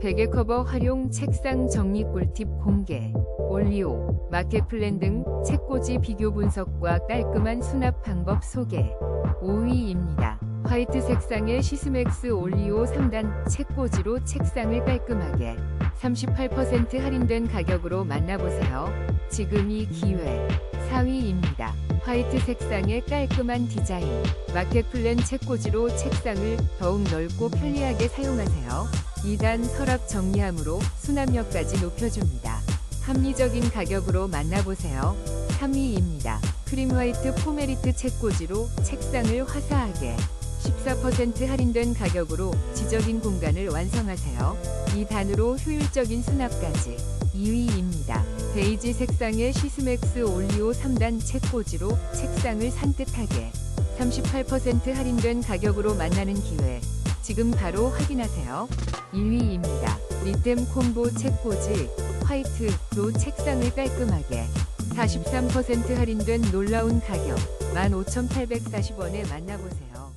베개 커버 활용 책상 정리 꿀팁 공개. 올리오, 마켓플랜 등 책꽂이 비교 분석과 깔끔한 수납 방법 소개. 5위입니다. 화이트 색상의 시스맥스 올리오 3단 책꽂이로 책상을 깔끔하게 38% 할인된 가격으로 만나보세요. 지금 이 기회. 4위입니다. 화이트 색상의 깔끔한 디자인. 마켓플랜 책꽂이로 책상을 더욱 넓고 편리하게 사용하세요. 2단 서랍 정리함으로 수납력까지 높여줍니다. 합리적인 가격으로 만나보세요. 3위입니다. 크림 화이트 포메리트 책꽂이로 책상을 화사하게 14% 할인된 가격으로 지적인 공간을 완성하세요. 이 단으로 효율적인 수납까지 2위입니다. 베이지 색상의 시스맥스 올리오 3단 책꽂이로 책상을 산뜻하게 38% 할인된 가격으로 만나는 기회. 지금 바로 확인하세요. 1위입니다. 리템 콤보 책꽂이 화이트로 책상을 깔끔하게 43% 할인된 놀라운 가격 15,840원에 만나보세요.